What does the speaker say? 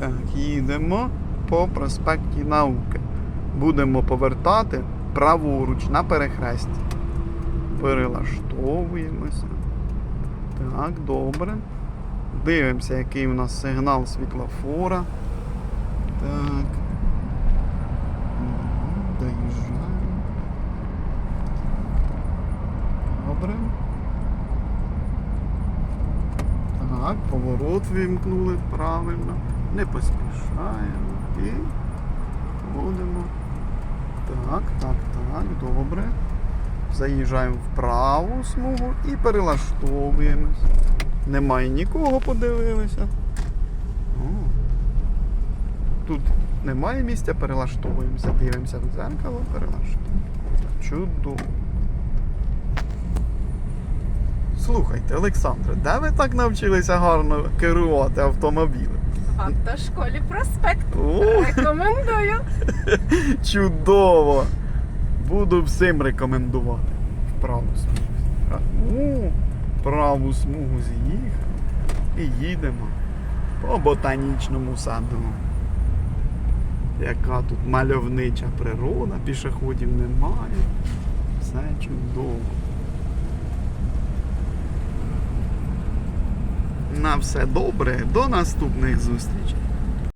Так, їдемо по проспекті науки. Будемо повертати праворуч на перехресті. Перелаштовуємося. Так, добре. Дивимося, який у нас сигнал світлофора. Так. Доїжджаємо. Добре. Так, поворот вимкнули правильно. Не поспішаємо і будемо. Так, так, так, добре. Заїжджаємо в праву смугу і перелаштовуємось. Немає нікого, подивилися. О. Тут немає місця, перелаштовуємося. Дивимося в дзеркало, перелаштовуємо. Чудово. Слухайте, Олександре, де ви так навчилися гарно керувати автомобілем? Автошколі проспект. О, Рекомендую. чудово! Буду всім рекомендувати. В праву смугу. Праву смугу з'їхали і їдемо по ботанічному саду. Яка тут мальовнича природа, пішоходів немає. Все чудово. На все добре, до наступних зустрічей.